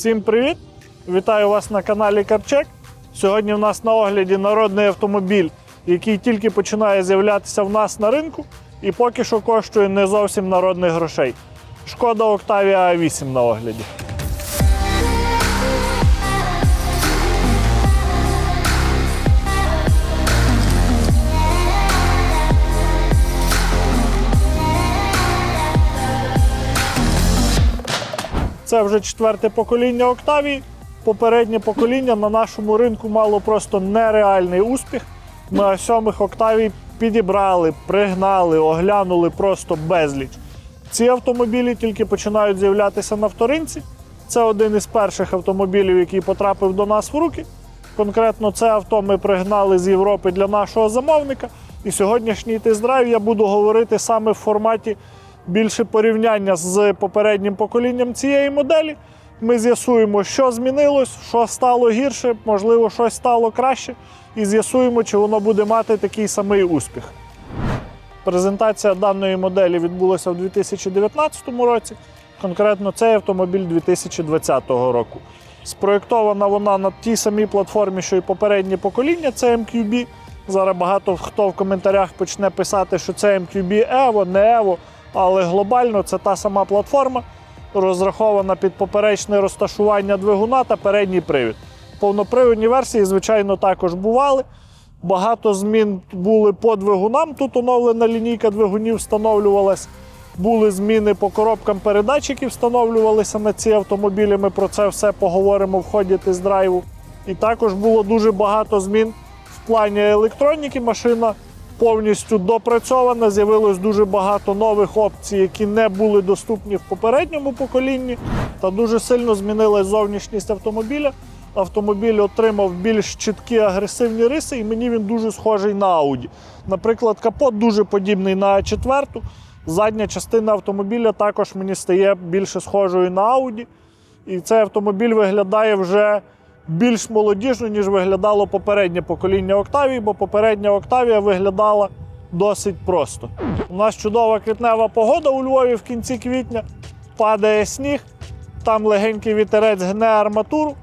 Всім привіт! Вітаю вас на каналі Карчек. Сьогодні в нас на огляді народний автомобіль, який тільки починає з'являтися в нас на ринку і поки що коштує не зовсім народних грошей. Шкода Octavia A8 на огляді. Це вже четверте покоління Октавії. Попереднє покоління на нашому ринку мало просто нереальний успіх. На сьомих Октавій підібрали, пригнали, оглянули просто безліч. Ці автомобілі тільки починають з'являтися на вторинці. Це один із перших автомобілів, який потрапив до нас в руки. Конкретно це авто ми пригнали з Європи для нашого замовника. І сьогоднішній тест-драйв я буду говорити саме в форматі більше порівняння з попереднім поколінням цієї моделі. Ми з'ясуємо, що змінилось, що стало гірше, можливо, щось стало краще, і з'ясуємо, чи воно буде мати такий самий успіх. Презентація даної моделі відбулася в 2019 році. Конкретно цей автомобіль 2020 року. Спроєктована вона на тій самій платформі, що і попереднє покоління, це MQB. Зараз багато хто в коментарях почне писати, що це MQB Evo, не Evo, але глобально це та сама платформа, розрахована під поперечне розташування двигуна та передній привід. Повнопривідні версії, звичайно, також бували. Багато змін були по двигунам. Тут оновлена лінійка двигунів встановлювалась. Були зміни по коробкам передач, які встановлювалися на ці автомобілі. Ми про це все поговоримо в ході тест-драйву. І також було дуже багато змін в плані електроніки. Машина повністю допрацьована. З'явилось дуже багато нових опцій, які не були доступні в попередньому поколінні. Та дуже сильно змінилась зовнішність автомобіля. Автомобіль отримав більш чіткі агресивні риси, і мені він дуже схожий на Audi. Наприклад, капот дуже подібний на А4. Задня частина автомобіля також мені стає більше схожою на Audi. І цей автомобіль виглядає вже більш молодіжно, ніж виглядало попереднє покоління Октавії, бо попередня Октавія виглядала досить просто. У нас чудова квітнева погода у Львові в кінці квітня, падає сніг, там легенький вітерець гне арматуру,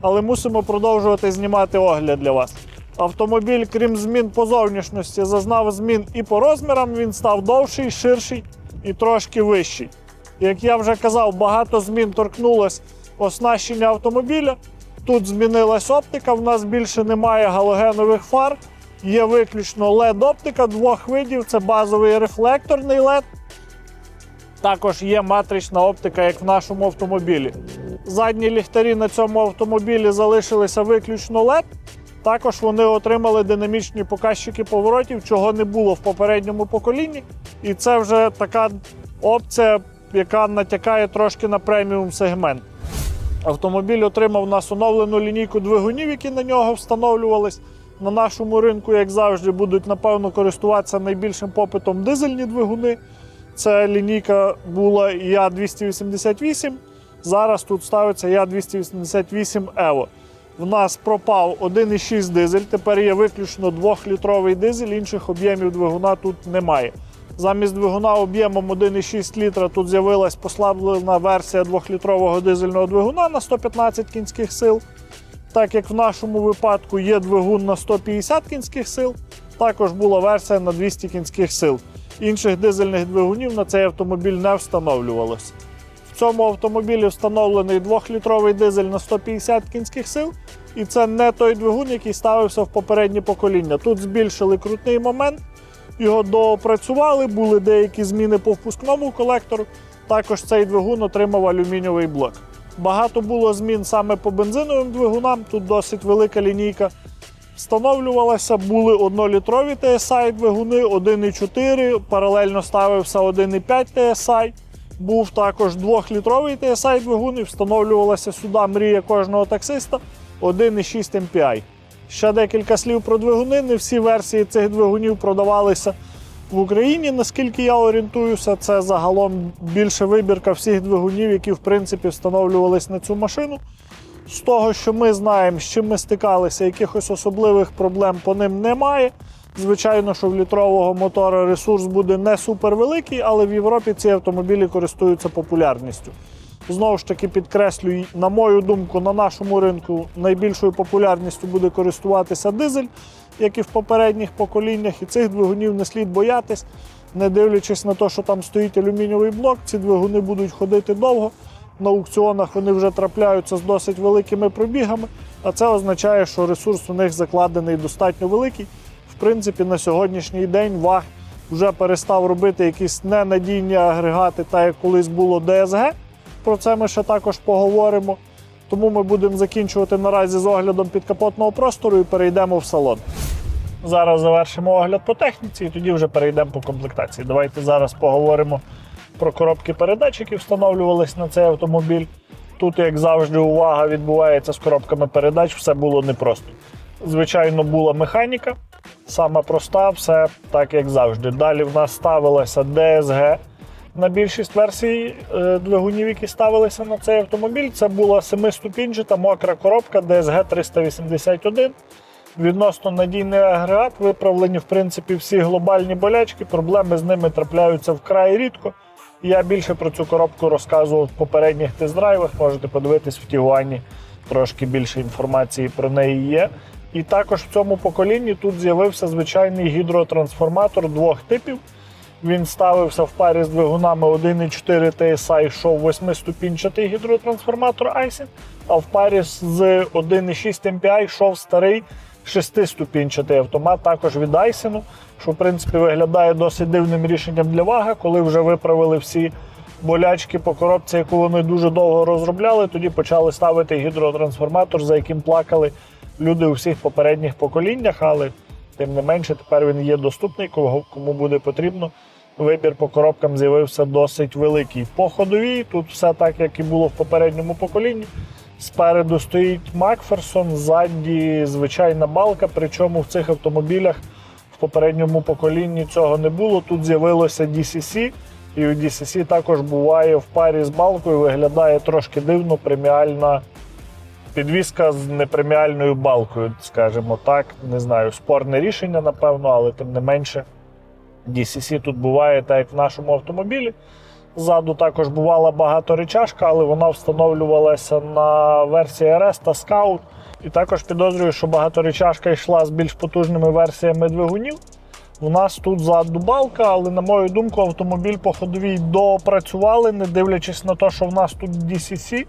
але мусимо продовжувати знімати огляд для вас. Автомобіль, крім змін по зовнішності, зазнав змін і по розмірам. Він став довший, ширший і трошки вищий. Як я вже казав, багато змін торкнулось оснащення автомобіля. Тут змінилась оптика, в нас більше немає галогенових фар. Є виключно LED-оптика двох видів: це базовий рефлекторний LED. Також є матрична оптика, як в нашому автомобілі. Задні ліхтарі на цьому автомобілі залишилися виключно LED. Також вони отримали динамічні показчики поворотів, чого не було в попередньому поколінні. І це вже така опція, яка натякає трошки на преміум сегмент. Автомобіль отримав у нас оновлену лінійку двигунів, які на нього встановлювались. На нашому ринку, як завжди, будуть напевно користуватися найбільшим попитом дизельні двигуни. Це лінійка була Я288. Зараз тут ставиться Я288 Evo. В нас пропав 1,6 дизель. Тепер є виключно 2-літровий дизель, інших об'ємів двигуна тут немає. Замість двигуна об'ємом 1,6 літра тут з'явилась послаблена версія 2-літрового дизельного двигуна на 115 кінських сил. Так як в нашому випадку є двигун на 150 кінських сил, також була версія на 200 кінських сил. Інших дизельних двигунів на цей автомобіль не встановлювалося. В цьому автомобілі встановлений 2-літровий дизель на 150 кінських сил, і це не той двигун, який ставився в попереднє покоління. Тут збільшили крутний момент, його доопрацювали, були деякі зміни по впускному колектору. Також цей двигун отримав алюмінієвий блок. Багато було змін саме по бензиновим двигунам. Тут досить велика лінійка. Встановлювалася, були 1-літрові TSI двигуни, 1,4, паралельно ставився 1,5 TSI. Був також 2-літровий TSI двигун і встановлювалася сюди мрія кожного таксиста 1,6 MPI. Ще декілька слів про двигуни. Не всі версії цих двигунів продавалися в Україні, наскільки я орієнтуюся. Це загалом більше вибірка всіх двигунів, які в принципі встановлювалися на цю машину. З того, що ми знаємо, з чим ми стикалися, якихось особливих проблем по ним немає. Звичайно, що в літрового мотора ресурс буде не супервеликий, але в Європі ці автомобілі користуються популярністю. Знову ж таки підкреслюю, на мою думку, на нашому ринку найбільшою популярністю буде користуватися дизель, як і в попередніх поколіннях. І цих двигунів не слід боятись, не дивлячись на те, що там стоїть алюмінієвий блок, ці двигуни будуть ходити довго. На аукціонах вони вже трапляються з досить великими пробігами, а це означає, що ресурс у них закладений достатньо великий. В принципі, на сьогоднішній день ВАГ вже перестав робити якісь ненадійні агрегати, так як колись було ДСГ. Про це ми ще також поговоримо. Тому ми будемо закінчувати наразі з оглядом підкапотного простору і перейдемо в салон. Зараз завершимо огляд по техніці і тоді вже перейдемо по комплектації. Давайте зараз поговоримо про коробки передач, які встановлювалися на цей автомобіль. Тут, як завжди, увага відбувається з коробками передач, все було непросто. Звичайно, була механіка, сама проста, все так як завжди. Далі в нас ставилася DSG. На більшість версій е, двигунів, які ставилися на цей автомобіль, це була семиступінчата мокра коробка DSG 381. Відносно надійний агрегат, виправлені в принципі всі глобальні болячки. Проблеми з ними трапляються вкрай рідко. Я більше про цю коробку розказував в попередніх тест-драйвах. Можете подивитись в Тігуані, трошки більше інформації про неї є. І також в цьому поколінні тут з'явився звичайний гідротрансформатор двох типів. Він ставився в парі з двигунами 1.4 TSI, йшов восьмиступінчатий гідротрансформатор Aisin, а в парі з 1.6 MPI йшов старий шестиступінчатий автомат, також від Aisin, що в принципі виглядає досить дивним рішенням для вага, коли вже виправили всі болячки по коробці, яку вони дуже довго розробляли. Тоді почали ставити гідротрансформатор, за яким плакали люди у всіх попередніх поколіннях, але тим не менше тепер він є доступний, кому буде потрібно. Вибір по коробкам з'явився досить великий. По ходовій тут все так, як і було в попередньому поколінні. Спереду стоїть Макферсон, ззаді звичайна балка. Причому в цих автомобілях в попередньому поколінні цього не було. Тут з'явилося DCC, і у DCC також буває в парі з балкою. Виглядає трошки дивно, преміальна підвізка з непреміальною балкою, скажімо так. Не знаю, спорне рішення, напевно, але тим не менше. DCC тут буває так, як в нашому автомобілі. Ззаду також бувала багаторечашка, але вона встановлювалася на версії RS та Scout. І також підозрюю, що багаторечашка йшла з більш потужними версіями двигунів. У нас тут ззаду балка, але, на мою думку, автомобіль по ходовій доопрацювали, не дивлячись на те, що в нас тут DCC.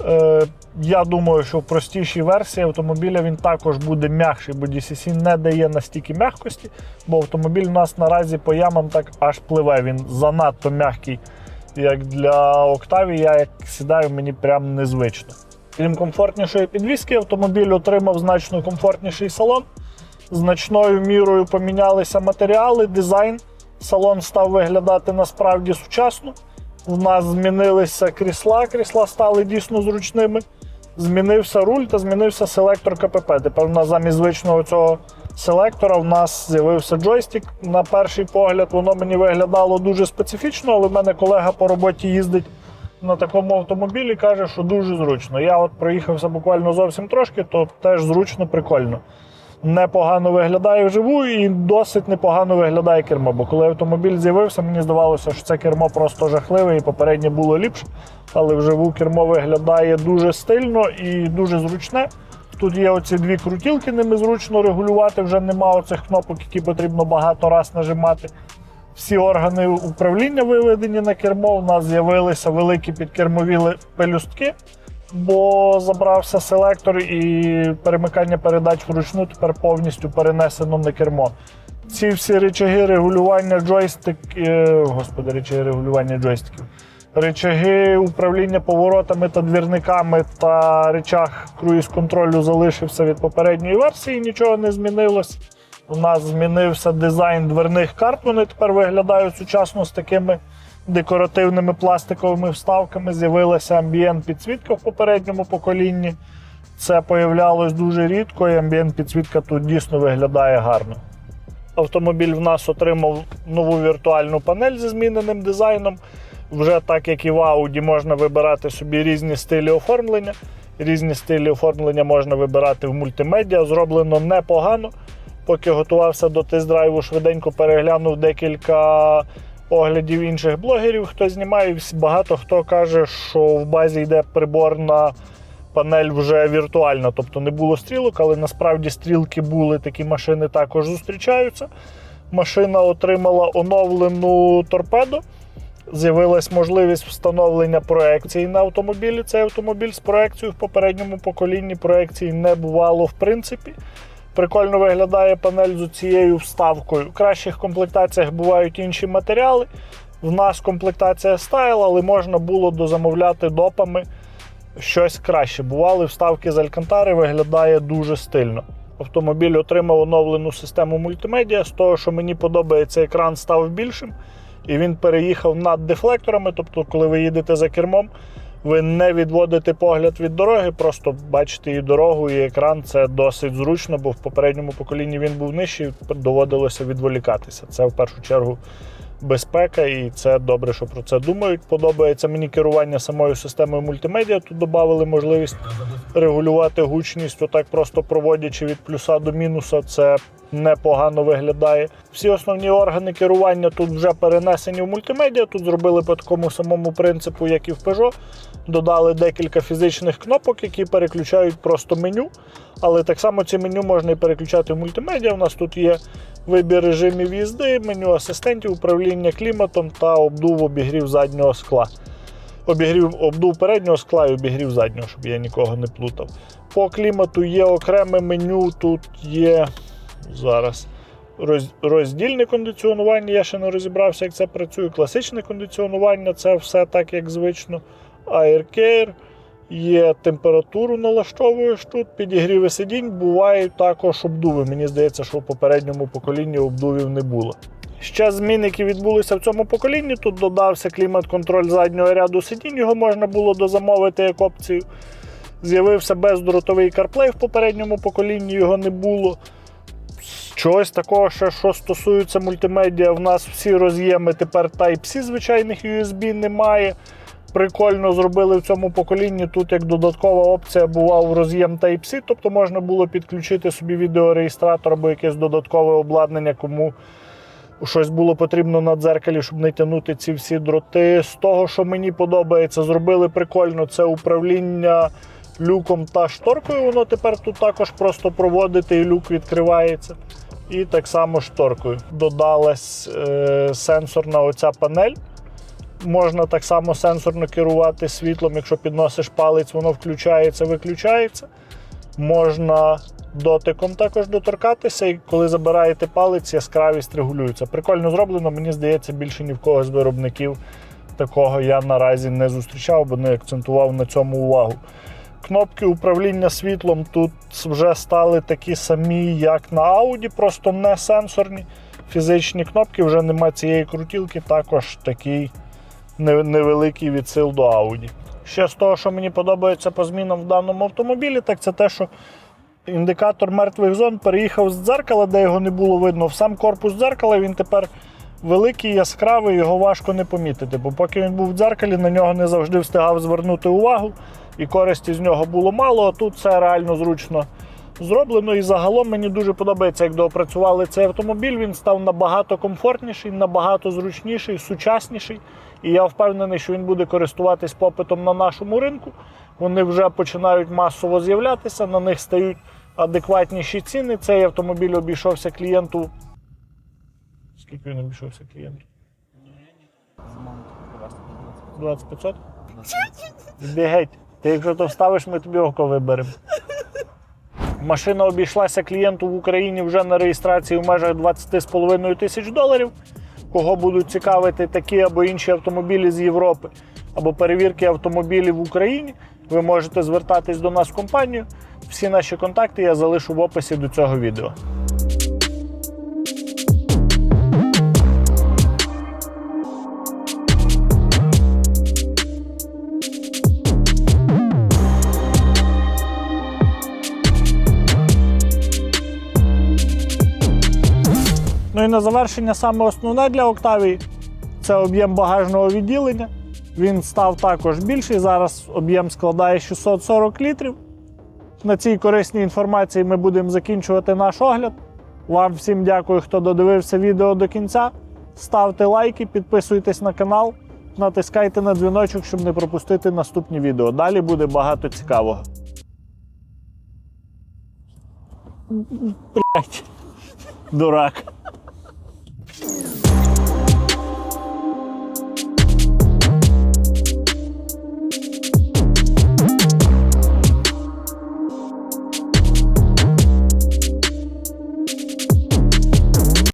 Е, я думаю, що в простішій версії автомобіля він також буде м'якший, бо DCC не дає настільки м'якості, бо автомобіль у нас наразі по ямам так аж пливе. Він занадто м'який, як для Octavia, Я як сідаю, мені прям незвично. Крім комфортнішої підвіски, автомобіль отримав значно комфортніший салон. Значною мірою помінялися матеріали, дизайн. Салон став виглядати насправді сучасно. У нас змінилися крісла, крісла стали дійсно зручними. Змінився руль та змінився селектор КПП. Тепер у нас замість звичного цього селектора в нас з'явився джойстик. На перший погляд воно мені виглядало дуже специфічно, але в мене колега по роботі їздить на такому автомобілі каже, що дуже зручно. Я от проїхався буквально зовсім трошки, то теж зручно, прикольно. Непогано виглядає вживу і досить непогано виглядає кермо. Бо коли автомобіль з'явився, мені здавалося, що це кермо просто жахливе і попереднє було ліпше. Але вживу кермо виглядає дуже стильно і дуже зручне. Тут є оці дві крутілки, ними зручно регулювати, вже нема оцих кнопок, які потрібно багато раз нажимати. Всі органи управління виведені на кермо. У нас з'явилися великі підкермові пелюстки, бо забрався селектор і перемикання передач вручну тепер повністю перенесено на кермо. Ці всі речаги регулювання джойстик, е, господи, речаги регулювання джойстиків. Речаги управління поворотами та двірниками та речах круїз-контролю залишився від попередньої версії, нічого не змінилось. У нас змінився дизайн дверних карт. Вони тепер виглядають сучасно з такими декоративними пластиковими вставками. З'явилася амбієнт підсвітка в попередньому поколінні. Це появлялось дуже рідко, і амбієнт підсвітка тут дійсно виглядає гарно. Автомобіль в нас отримав нову віртуальну панель зі зміненим дизайном. Вже так як і в Audi, можна вибирати собі різні стилі оформлення. Різні стилі оформлення можна вибирати в мультимедіа. Зроблено непогано. Поки готувався до тест-драйву, швиденько переглянув декілька оглядів інших блогерів, хто знімає. Багато хто каже, що в базі йде приборна панель вже віртуальна, тобто не було стрілок, але насправді стрілки були, такі машини також зустрічаються. Машина отримала оновлену торпедо. З'явилась можливість встановлення проекції на автомобілі. Цей автомобіль з проекцією в попередньому поколінні проекції не бувало в принципі. Прикольно виглядає панель з цією вставкою. В кращих комплектаціях бувають інші матеріали. В нас комплектація стайл, але можна було дозамовляти допами щось краще. Бували вставки з Алькантари, виглядає дуже стильно. Автомобіль отримав оновлену систему мультимедіа. З того, що мені подобається, екран став більшим, і він переїхав над дефлекторами. Тобто, коли ви їдете за кермом, ви не відводите погляд від дороги, просто бачите і дорогу, і екран. Це досить зручно, бо в попередньому поколінні він був нижчий, доводилося відволікатися. Це в першу чергу безпека, і це добре, що про це думають. Подобається мені керування самою системою мультимедіа. Тут додали можливість регулювати гучність, отак просто проводячи від плюса до мінуса. Це непогано виглядає. Всі основні органи керування тут вже перенесені в мультимедіа. Тут зробили по такому самому принципу, як і в Peugeot. Додали декілька фізичних кнопок, які переключають просто меню. Але так само ці меню можна і переключати в мультимедіа. У нас тут є вибір режимів їзди, меню асистентів, управління кліматом та обдув обігрів заднього скла. Обігрів обдув переднього скла і обігрів заднього, щоб я нікого не плутав. По клімату є окреме меню, тут є зараз роз- роздільне кондиціонування. Я ще не розібрався, як це працює. Класичне кондиціонування це все так, як звично. Air Care, є температуру налаштовуєш тут, підігріви сидінь, бувають також обдуви. Мені здається, що в попередньому поколінні обдувів не було. Ще зміни, які відбулися в цьому поколінні, тут додався клімат-контроль заднього ряду сидінь, його можна було дозамовити як опцію. З'явився бездротовий CarPlay в попередньому поколінні, його не було. Чогось такого, ще, що стосується мультимедіа, в нас всі роз'єми тепер Type-C звичайних USB немає. Прикольно зробили в цьому поколінні. Тут як додаткова опція бував роз'єм Type-C, тобто можна було підключити собі відеореєстратор або якесь додаткове обладнання, кому щось було потрібно на дзеркалі, щоб не тягнути ці всі дроти. З того, що мені подобається, зробили прикольно це управління люком та шторкою. Воно тепер тут також просто проводити і люк відкривається. І так само шторкою. Додалась е, сенсорна оця панель. Можна так само сенсорно керувати світлом, якщо підносиш палець, воно включається, виключається. Можна дотиком також доторкатися, і коли забираєте палець, яскравість регулюється. Прикольно зроблено, мені здається, більше ні в кого з виробників такого я наразі не зустрічав, бо не акцентував на цьому увагу. Кнопки управління світлом тут вже стали такі самі, як на Audi, просто не сенсорні. Фізичні кнопки, вже нема цієї крутілки, також такий невеликий відсил до Audi. Ще з того, що мені подобається по змінам в даному автомобілі, так це те, що індикатор мертвих зон переїхав з дзеркала, де його не було видно, в сам корпус дзеркала. Він тепер великий, яскравий, його важко не помітити. Бо поки він був в дзеркалі, на нього не завжди встигав звернути увагу, і користі з нього було мало. А тут це реально зручно зроблено. І загалом мені дуже подобається, як доопрацювали цей автомобіль. Він став набагато комфортніший, набагато зручніший, сучасніший. І я впевнений, що він буде користуватись попитом на нашому ринку. Вони вже починають масово з'являтися, на них стають адекватніші ціни. Цей автомобіль обійшовся клієнту. Скільки він обійшовся клієнту? 2500? Іди геть. Ти якщо то вставиш, ми тобі око виберемо. Машина обійшлася клієнту в Україні вже на реєстрації в межах 20,5 тисяч доларів. Кого будуть цікавити такі або інші автомобілі з Європи, або перевірки автомобілів в Україні, ви можете звертатись до нас в компанію. Всі наші контакти я залишу в описі до цього відео. Ну і на завершення саме основне для Октавії це об'єм багажного відділення. Він став також більший. Зараз об'єм складає 640 літрів. На цій корисній інформації ми будемо закінчувати наш огляд. Вам всім дякую, хто додивився відео до кінця. ставте лайки, підписуйтесь на канал, натискайте на дзвіночок, щоб не пропустити наступні відео. Далі буде багато цікавого. Блять, дурак.